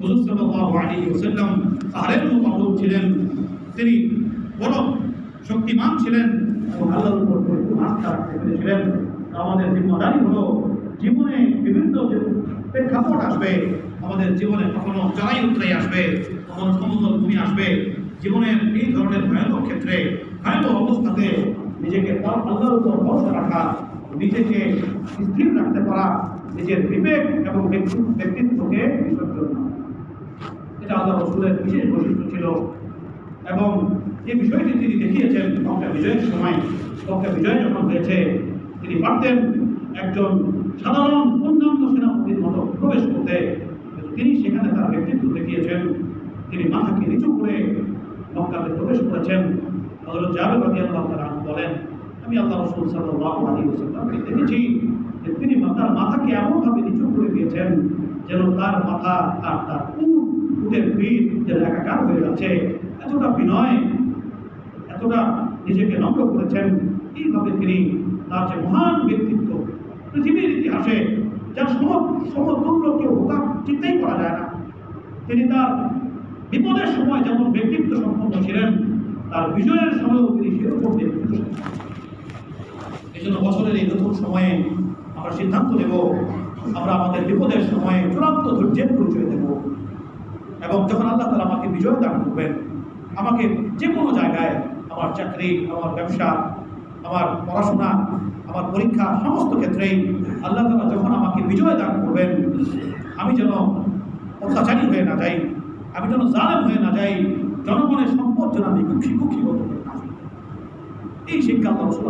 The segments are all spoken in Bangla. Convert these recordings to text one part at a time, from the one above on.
হুজুর সাল্লাল্লাহু আলাইহি ওয়াসাল্লাম পাহাড়ের মতো ছিলেন। তিনি বড় শক্তিমান ছিলেন। এবং আল্লাহর উপর আস্থা রাখতে আমাদের জিম্মাদারি হলো জীবনে বিভিন্ন প্রেক্ষাপট আসবে, আমাদের জীবনে কখনো চড়াই উতরাই আসবে, কখনো সমতল ভূমি আসবে। জীবনের এই ধরনের ভয়ানক ক্ষেত্রে, ভয়ানক অবস্থাতে নিজেকে আল্লাহর উপর ভরসা রাখা, নিজেকে স্থির রাখতে পারা, নিজের বিবেক এবং ব্যক্তিত্বকে বিসর্জন এটা আল্লাহ রসুলের বিশেষ বৈশিষ্ট্য ছিল। এবং যে বিষয়টি তিনি দেখিয়েছেন মক্কা বিজয়ের সময় মক্কা বিজয় যখন হয়েছে, তিনি পারতেন একজন সাধারণ অন্যান্য সেনাপতির মতো প্রবেশ করতে। তিনি সেখানে তার ব্যক্তিত্ব দেখিয়েছেন। তিনি মাথাকে নিচু করে মক্কাতে প্রবেশ করেছেন। জাবের রাদিয়াল্লাহু তাআলা আনহু বলেন, আমি আল্লাহ রাসূল আলাইহি ওয়াসাল্লামকে দেখেছি যে তিনি তার মাথাকে এমনভাবে নিচু করে দিয়েছেন যেন তার মাথা আর তার উট উটের পিঠ যেন একাকার হয়ে যাচ্ছে। এতটা বিনয়, এতটা নিজেকে নম্র করেছেন এইভাবে তিনি তার যে মহান ব্যক্তিত্ব পৃথিবীর ইতিহাসে, যার সম, সমতুল্য কেউ তার চিন্তাই করা যায় না। তিনি তার বিপদের সময় যেমন ব্যক্তিত্ব সম্পন্ন ছিলেন, তার বিজয়ের সময়ও তিনি সেরকম ব্যক্তিত্ব এই জন্য বছরের এই নতুন সময়ে আমরা সিদ্ধান্ত নেব, আমরা আমাদের বিপদের সময়ে চূড়ান্ত ধৈর্যের পরিচয় দেব। এবং যখন আল্লাহ তালা আমাকে বিজয় দান করবেন, আমাকে যে কোনো জায়গায় আমার চাকরি, আমার ব্যবসা, আমার পড়াশোনা, আমার পরীক্ষা সমস্ত ক্ষেত্রেই আল্লাহ তালা যখন আমাকে বিজয় দান করবেন, আমি যেন অত্যাচারী হয়ে না যাই, আমি যেন জালেম হয়ে না যাই, জনগণের সম্পদ যেন আমি কুক্ষিগত করে। না এই শিক্ষা আল্লাহ রসুল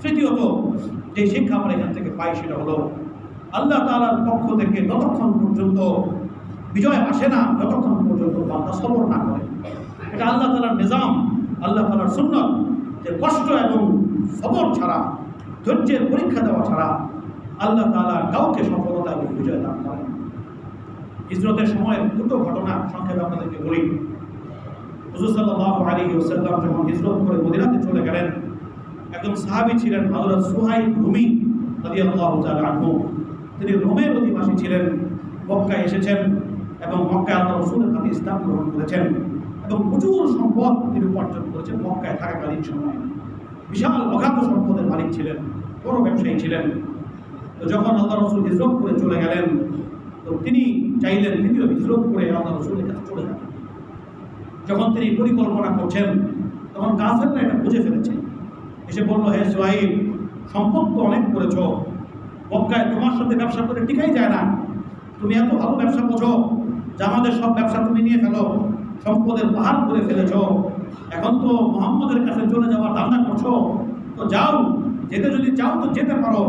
তৃতীয়ত, যে শিক্ষা আমরা এখান থেকে পাই সেটা হলো, আল্লাহ তাআলার পক্ষ থেকে ততক্ষণ পর্যন্ত বিজয় আসে না যতক্ষণ পর্যন্ত বান্দা সবর না করে। এটা আল্লাহ তালার নিজাম, আল্লাহ তালার সুন্নত। যে কষ্ট এবং সবর ছাড়া, ধৈর্যের পরীক্ষা দেওয়া ছাড়া আল্লাহ তাআলা কাউকে সফলতা এবং বিজয় দান করেন হিজরতের সময়ের দুটো ঘটনা সংক্ষেপে আপনাদেরকে বলি। হুজুর আলাইহি ওয়াসাল্লাম যখন হিজরত করে মদিনাতে চলে গেলেন, একজন সাহাবী ছিলেন হযরত সুহাইব রুমি রাদিয়াল্লাহু তাআলা আনহু। তিনি রোমের অধিবাসী ছিলেন, মক্কায় এসেছেন। এবং মক্কায় আল্লাহ রসুলের হাতে ইসলাম গ্রহণ করেছেন এবং প্রচুর সম্পদ তিনি উপার্জন করেছেন মক্কায় থাকাকালীন সময়ে। বিশাল অগাধ সম্পদের মালিক ছিলেন, বড় ব্যবসায়ী ছিলেন। তো যখন আল্লাহ রসুল হিজরত করে চলে গেলেন, তো তিনি চাইলেন তিনিও হিজরত করে আল্লাহ রসুলের কাছে চলে যাবেন যখন তিনি পরিকল্পনা করছেন, তখন কাফেররা এটা বুঝে ফেলেছে। এসে বলল, হে সোহাইব, সম্পদ তো অনেক করেছ। মক্কায় তোমার সাথে ব্যবসা করে টিকাই যায় না। তুমি এত ভালো ব্যবসা বোঝো। যে আমাদের সব ব্যবসা তুমি নিয়ে ফেলো, সম্পদের পাহাড় করে ফেলেছ। এখন তো মোহাম্মদের কাছে চলে যাওয়ার ধান্দা করছ। তো যাও, যেতে যদি চাও তো যেতে পারো।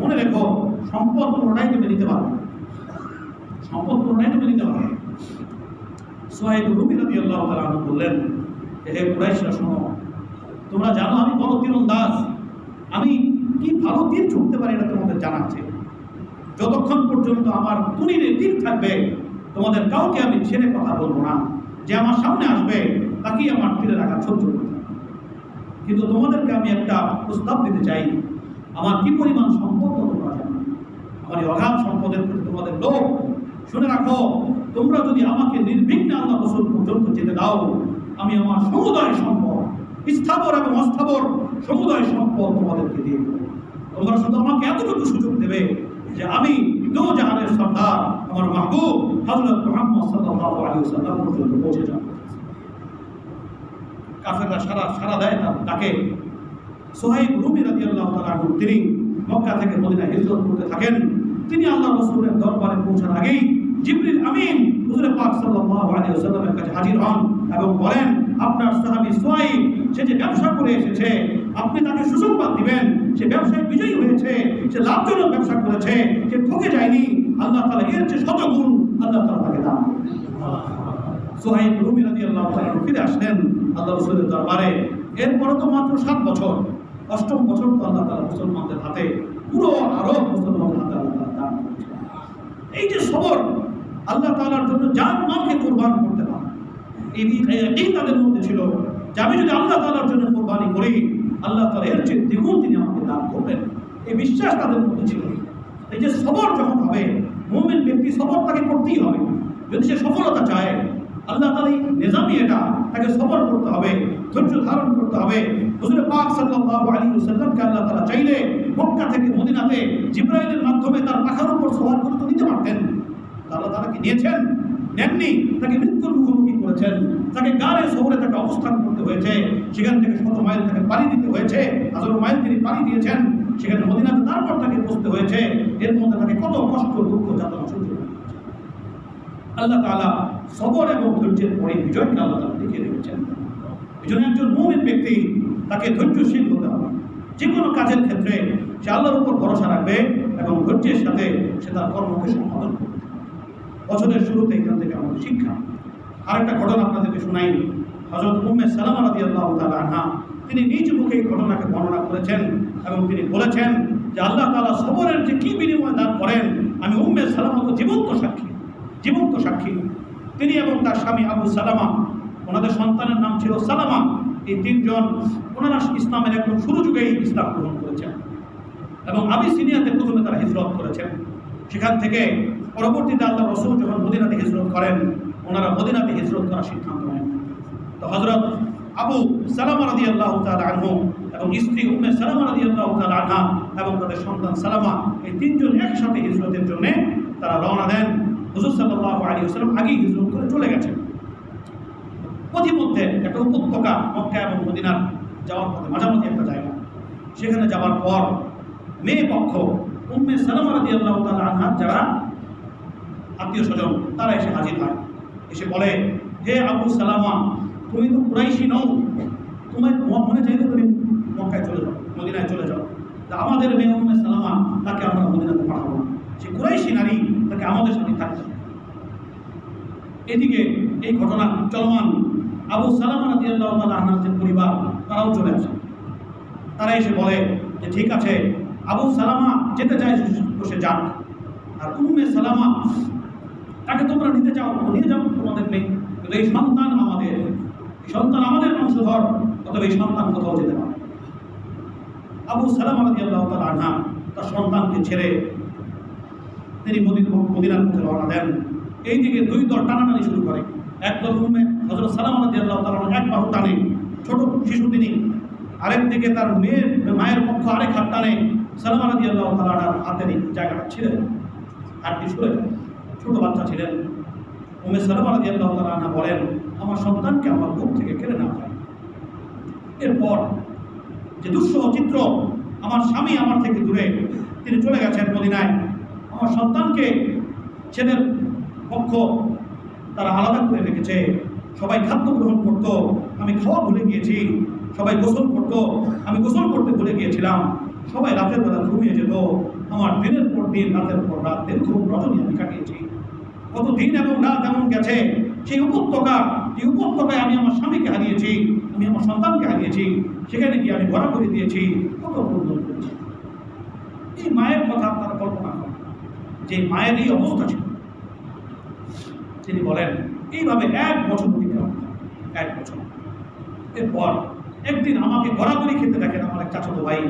মনে রেখো, সম্পদ পুরোটাই তুমি নিতে পারো সম্পদ পুরোটাই তুমি নিতে পারো সোহাইব রুমি রাদি আল্লাহ তালা বললেন হে কুরাইশরা শোনো, তোমরা জানো আমি বড় তীরন্দাজ। আমি কি ভালো তীর ছুটতে পারি এটা তোমাদের জানা আছে। যতক্ষণ পর্যন্ত আমার তুনিরে তীর থাকবে তোমাদের কাউকে আমি ছেড়ে কথা বলব না। যে আমার সামনে আসবে, তাকেই আমার তীরে রাখা সহ্য করতে কিন্তু তোমাদেরকে আমি একটা প্রস্তাব দিতে চাই। আমার কি পরিমাণ সম্পদ তোমরা জানো আমার এই অগাধ সম্পদের প্রতি তোমাদের লোক শুনে রাখো, তোমরা যদি আমাকে নির্বিঘ্নে আল্লাহ রসুল পর্যন্ত যেতে দাও, আমি আমার সমুদয় সম্পদ, স্থাবর এবং অস্থাবর সমুদয় সম্পদ তোমাদেরকে দিয়ে দেবো। তোমরা শুধু আমাকে এতটুকু সুযোগ দেবে যে আমি দো জাহানের সর্দার আমার মাহবুব হযরত মুহাম্মদ সাল্লাল্লাহু আলাইহি ওয়াসাল্লাম পর্যন্ত পৌঁছে যাব কাফেররা সারা সারা দেয় তাকে। রুমি তাআলা আনহু, তিনি মক্কা থেকে মদিনা হিজরত করতে থাকেন। তিনি আল্লাহ রাসূলের দরবারে পৌঁছার আগেই জিবরিল আমিন হুজুর পাক সাল্লাল্লাহু আলাইহি ওয়াসাল্লামের কাছে হাজির হন। এবং বলেন, আপনার সাহাবী সোহাইব, সে যে ব্যবসা করে এসেছে, আপনি তাকে সুসংবাদ দিবেন। সে ব্যবসায় বিজয়ী হয়েছে, সে লাভজনক ব্যবসা করেছে, সে ঠকে যায়নি। আল্লাহ তালা এর চেয়ে শত গুণ আল্লাহ তাআলা তাকে দান। সোহাইব রুমি রাদিয়াল্লাহু তাআলা ফিরে আসলেন আল্লাহ রসুলের দরবারে। এরপরে তো মাত্র সাত বছর, অষ্টম বছর তো আল্লাহ তাআলা মুসলমানদের হাতে পুরো আরব মুসলমানদের হাতে আল্লাহ তাআলা দান এই যে সবর, আল্লাহ তাআলার জন্য জান মালকে কোরবান করতে পারে এই এই তাদের মধ্যে ছিল। যে আমি যদি আল্লাহ তালার জন্য কোরবানি করি, আল্লাহ তালা এর চেয়ে দ্বিগুণ তিনি আমাকে দান করবেন। এই বিশ্বাস তাদের মধ্যে ছিল এই যে সবর যখন হবে, মোমেন ব্যক্তি সবর তাকে করতেই হবে। যদি সে সফলতা চায়, আল্লাহ তালা নিজামই এটা, তাকে সবর করতে হবে, ধৈর্য ধারণ করতে হবে। হুজুর পাক সাল্লাল্লাহু আলাইহি ওয়াসাল্লামকে আল্লাহ তাআলা চাইলে মক্কা থেকে মদিনাতে জিব্রাইলের মাধ্যমে তার পাখার উপর সওয়ার গুরুত্ব তো নিতে পারতেন আল্লাহ তাআলা কি নিয়েছেন? নেননি তাকে মৃত্যুর মুখোমুখি করেছেন। তাকে গাড়ে শহরে তাকে অবস্থান করতে হয়েছে। সেখান থেকে শত মাইল তাকে পানি দিতে হয়েছে। হাজারো মাইল তিনি পানি দিয়েছেন। সেখানে মদিনাতে তারপর তাকে বসতে হয়েছে। এর মধ্যে তাকে কত কষ্ট, দুঃখ, যাতনা সহ্য। আল্লাহ তাআলা সবর এবং ধৈর্যের পরে বিজয়কে আল্লাহ তাআলা দেখিয়ে রেখেছেন এই জন্য একজন মুমিন ব্যক্তি তাকে ধৈর্যশীল হতে হবে। যে কোনো কাজের ক্ষেত্রে সে আল্লাহর উপর ভরসা রাখবে এবং ধৈর্যের সাথে সে তার কর্মকে সম্পাদন করবে। বছরের শুরুতে এখান থেকে আমাদের শিক্ষা। আরেকটা ঘটনা আপনাদেরকে শোনাই হজরত উম্মে সালামা রাদিয়াল্লাহু তাআলা আনহা, তিনি নিজ মুখে এই ঘটনাকে বর্ণনা করেছেন এবং তিনি বলেছেন যে আল্লাহ তালা সবরের যে কী বিনিময় দান করেন, আমি উম্মে সালামা তো জীবন্ত সাক্ষী জীবন্ত সাক্ষী। তিনি এবং তার স্বামী আবু সালামা, ওনাদের সন্তানের নাম ছিল সালামা। এই তিনজন ওনারা ইসলামের একদম শুরু যুগেই ইসলাম গ্রহণ করেছেন এবং আবিসিনিয়াতে প্রথমে তারা হিজরত করেছেন। সেখান থেকে পরবর্তীতে আল্লাহ রসুল যখন মদিনাতে হিজরত করেন, ওনারা মদিনাতে হিজরত করার সিদ্ধান্ত নেন। তো হজরত আবু সালামা রাদি আল্লাহ আনহু এবং স্ত্রী উম্মে সালামা রাদি আল্লাহ আনহা এবং তাদের সন্তান সালামা এই তিনজন একসাথে হিজরতের জন্য তারা রওনা দেন। হুজুর সাল্লাহ আলী সাল্লাম আগেই হিজরত করে চলে গেছেন। পথিমধ্যে একটা উপত্যকা মক্কা এবং মদিনার যাওয়ার পথে মাঝামাঝি একটা জায়গা। সেখানে যাওয়ার পর মেয়ে পক্ষ উম্মে সালামা রাদি আল্লাহ আনহা যারা আত্মীয় স্বজন, তারা এসে হাজির হয়। এসে বলে, হে আবু সালামা, তুমি তো কুরাইশি নও। তোমার মনে চাইলে তুমি মক্কায় চলে যাও, মদিনায় চলে যাও। আমাদের মেয়ে সালামা তাকে আমরা মদিনাতে পাঠাবো সে কুরাইশি নারী, তাকে আমাদের সাথে থাকতে এদিকে এই ঘটনা চলমান। আবু সালামা রাদি আল্লাহ যে পরিবার, তারাও চলে আসে। তারা এসে বলে যে, ঠিক আছে, আবু সালামা যেতে চায় বসে যাক। আর উম্মে সালামা তাকে তোমরা নিতে চাও, নিয়ে যাও তোমাদের নেই কিন্তু এই সন্তান আমাদের, এই সন্তান আমাদের বংশধর অথবা এই সন্তান কোথাও যেতে পারে আবু সালাম আলাদি আল্লাহ তালা আনহা তার সন্তানকে ছেড়ে তিনি মদিন মদিনার পথে রওনা দেন। এইদিকে দুই দল টানাটানি শুরু করে। এক দল উম্মে হজরত সালাম আলাদি আল্লাহ তালা এক বাহু টানে। ছোট শিশু তিনি। আরেক দিকে তার মেয়ের মায়ের পক্ষ আরেক হাত টানে। সালাম আলাদি আল্লাহ তালার এই জায়গাটা দেয়। হাতটি সরে যায় ছোট বাচ্চা ছিলেন। উমে সালাম বলেন, আমার সন্তানকে আমার বুক থেকে কেড়ে নেওয়া যায় এরপর যে দুঃসহ চিত্র আমার স্বামী আমার থেকে দূরে, তিনি চলে গেছেন মদিনায়। আমার সন্তানকে ছেলের পক্ষ তারা আলাদা করে রেখেছে। সবাই খাদ্য গ্রহণ করতো, আমি খাওয়া ভুলে গিয়েছি। সবাই গোসল করতো, আমি গোসল করতে ভুলে গিয়েছিলাম। সবাই রাতের বেলা ঘুমিয়ে যেত। আমার দিনের পর দিন, রাতের পর রাত, দীর্ঘ রজনী আমি কাটিয়েছি। কত দিন এবং রাত এমন গেছে? সেই উপত্যকা যে উপত্যকায় আমি আমার স্বামীকে হারিয়েছি, আমি আমার সন্তানকে হারিয়েছি, সেখানে গিয়ে আমি ঘোরা করে দিয়েছি, কত পূর্ণ করেছি এই মায়ের কথা আপনারা কল্পনা করেন। যে মায়ের এই অবস্থা ছিল। তিনি বলেন, এইভাবে এক বছর অতিক্রম এক বছর। এরপর একদিন আমাকে গড়াগড়ি খেতে দেখেন আমার এক চাচাতো ভাই।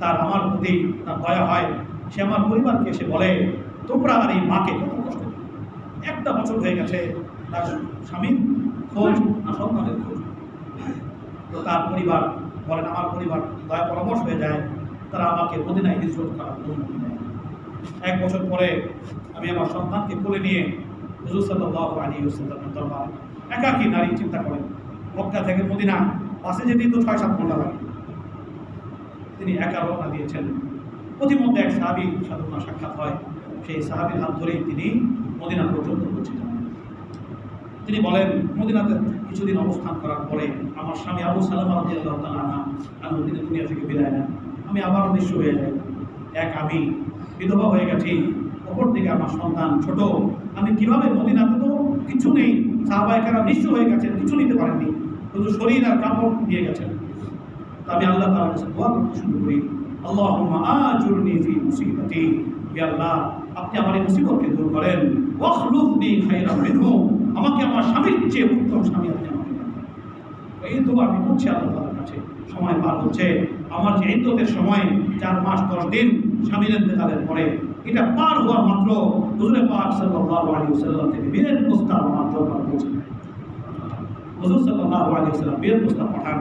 তার আমার প্রতি তার দয়া হয়। সে আমার পরিবারকে এসে বলে, তোমরা আর এই মাকে কত কষ্ট। একটা বছর হয়ে গেছে তার স্বামীর খোঁজ না সন্তানের খোঁজ। তো তার পরিবার বলেন, আমার পরিবার দয়া পরামর্শ হয়ে যায়, তারা আমাকে মদিনায় হিজরত করার অনুমতি দেয়। এক বছর পরে আমি আমার সন্তানকে কোলে নিয়ে হুজুর সাল্লাল্লাহু আলাইহি ওয়াসাল্লামের দরবার একাকী নারী চিন্তা করেন। মক্কা থেকে মদিনা বাসে যেতেই তো ছয় সাত ঘণ্টা লাগে। তিনি একা রওনা দিয়েছেন। প্রতিমধ্যে এক সাহাবি সাধনা সাক্ষাৎ হয়। সেই সাহাবির হাত ধরেই তিনি মদিনা পর্যন্ত পৌঁছেছেন তিনি বলেন, মদিনাতে কিছুদিন অবস্থান করার পরে আমার স্বামী আবু সালামা রাজি আল্লাহ দুনিয়া থেকে বিদায় নেন। আমি আবারও নিঃস্ব হয়ে যাই। এক আমি বিধবা হয়ে গেছি। অপর দিকে আমার সন্তান ছোট। আমি কীভাবে মদিনাতে তো কিছু নেই। সাহাবাহিকেরা নিঃস্ব হয়ে গেছেন, কিছু নিতে পারেননি। শুধু শরীর আর কাপড় দিয়ে গেছেন। আমি আল্লাহ তাআলার কাছে দোয়া করতে শুরু করি। ইয়া আল্লাহ, আপনি আমার এই মুসিবতকে দূর করেন। আমাকে আমার স্বামীর চেয়ে উত্তম স্বামী আপনি আমাকে এই তো আমি করছি আল্লাহ কাছে। সময় পার হচ্ছে। আমার যে ইদ্যতের সময়, চার মাস, দশ দিন স্বামীর ইন্তেকালের পরে, এটা পার হওয়া মাত্র হুজুরে পাক সাল্লাল্লাহু আলাইহি ওয়াসাল্লাম থেকে বিয়ের প্রস্তাব আমার। হুজুর সাল্লাল্লাহু আলাইহি ওয়াসাল্লাম বিয়ের প্রস্তাব পাঠান।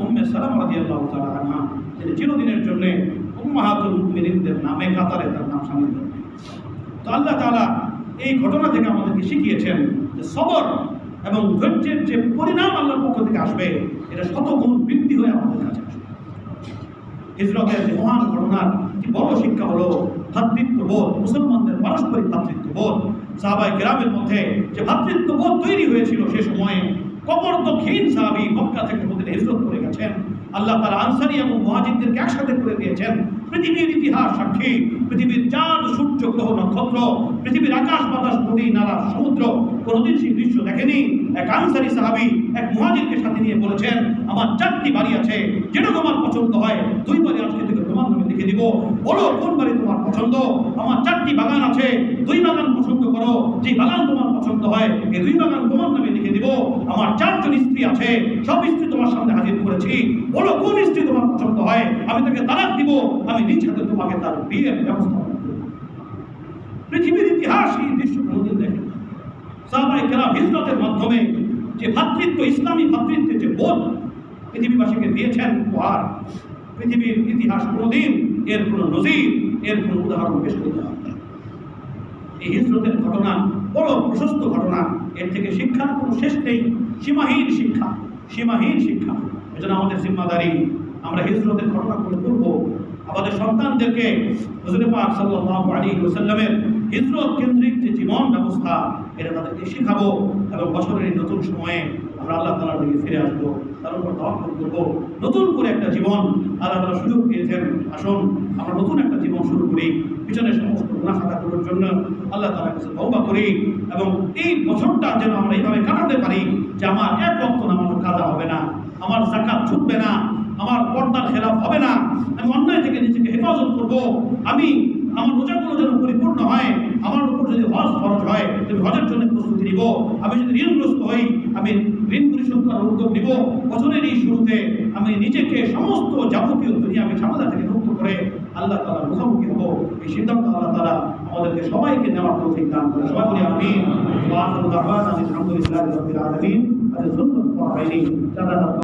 উম্মে সালামা রাদিয়াল্লাহু তাআলা আনহা তিনি চিরদিনের জন্য উম্মাহাতুল নামে কাতারে তার নাম সামিল তো আল্লাহ তাআলা এই ঘটনা থেকে আমাদেরকে শিখিয়েছেন যে সবর এবং ধৈর্যের যে পরিণাম আল্লাহর পক্ষ থেকে আসবে, এটা শতগুণ বৃদ্ধি হয়ে আমাদের কাছে আসবে। হিজরতের যে মহান ঘটনার একটি বড় শিক্ষা হলো ভ্রাতৃত্ববোধ মুসলমানদের পারস্পরিক ভ্রাতৃত্ববোধ সাহাবাই গ্রামের মধ্যে যে ভ্রাতৃত্ববোধ তৈরি হয়েছিল, সে সময়ে কবর দক্ষিণ সাহাবি মক্কা থেকে মধ্যে হিজরত করে গেছেন। আল্লাহ তারা আনসারি এবং মহাজিদদেরকে একসাথে করে দিয়েছেন। পৃথিবীর ইতিহাস সাক্ষী, পৃথিবীর চাঁদ, সূর্য, গ্রহ, নক্ষত্র, পৃথিবীর আকাশ, বাতাস, নদী, নালা, সমুদ্র, কোনোদিন সেই দৃশ্য দেখেনি। এক আনসারি সাহাবি এক মহাজিদকে সাথে নিয়ে বলেছেন, আমার চারটি বাড়ি আছে, যেটা তোমার পছন্দ হয়, দুই বাড়ি আজকে থেকে তোমার নামে লিখে দিব। বলো, কোন বাড়ি তোমার পছন্দ? আমার চারটি বাগান আছে, দুই বাগান পছন্দ করো যে বাগান তোমার পছন্দ হয়, এই দুই বাগান তোমার নামে লিখে দিব আমার চারজন স্ত্রী আছে? সব স্ত্রী তোমার সামনে হাজির করেছি। বলো, কোন স্ত্রী তোমার পছন্দ হয়? আমি তাকে তালাক দিব। আমি নিজ হাতে তোমাকে তার বিয়ের ব্যবস্থা পৃথিবীর ইতিহাস এই দৃশ্য কোনোদিন দেখে সাহাবাই হিজরতের মাধ্যমে যে ভ্রাতৃত্ব ইসলামী ভ্রাতৃত্বের যে বোধ পৃথিবীবাসীকে দিয়েছেন, উপহার, পৃথিবীর ইতিহাস কোনোদিন এর কোনো নজির, এর কোনো উদাহরণ পেশ করতে এই হিজরতের ঘটনা বড় প্রশস্ত ঘটনা। এর থেকে শিক্ষার কোনো শেষ নেই। সীমাহীন শিক্ষা সীমাহীন শিক্ষা। এজন্য আমাদের জিম্মাদারি, আমরা হিজরতের ঘটনাগুলো করব আমাদের সন্তানদেরকে হুজুরে পাক আলাইহি ওয়াসাল্লামের হিজরত কেন্দ্রিক যে জীবন ব্যবস্থা, এটা তাদেরকে শেখাবো এবং বছরের এই নতুন সময়ে আমরা আল্লাহ তাআলার দিকে ফিরে আসব, তার উপর তাওয়াক্কুল করব। নতুন করে একটা জীবন, আল্লাহ তাআলা সুযোগ দিয়েছেন আসুন, আমরা নতুন একটা জীবন শুরু করি। পিছনের সমস্ত গুণা খাতা করার জন্য আল্লাহ তালা কাছে তওবা করি এবং এই বছরটা যেন আমরা এইভাবে কাটাতে পারি যে আমার এক রক্ত আমার কাজা হবে না, আমার জাকাত ছুটবে না, আমার পর্দার খেলাফ হবে না, আমি অন্যায় থেকে নিজেকে হেফাজত করব, আমি আমার রোজাগুলো যেন পরিপূর্ণ হয় আমার উপর যদি হজ খরচ হয় আমি হজের জন্য প্রস্তুতি নিব। আমি যদি ঋণগ্রস্ত হই, আমি ঋণ পরিশোধ করার উদ্যোগ নিব। বছরের এই শুরুতে আমি নিজেকে সমস্ত যাবতীয় দুনিয়া আমি ঝামেলা থেকে মুক্ত করে আল্লাহ তাআলার মুখোমুখি হব। এই সিদ্ধান্ত আল্লাহ তাআলা আমাদেরকে সবাইকে নেওয়ার তৌফিক দান করে। সবাই বলি আখিরু দাওয়ানা আলহামদুলিল্লাহি আলামিন। আজ সুন্নাত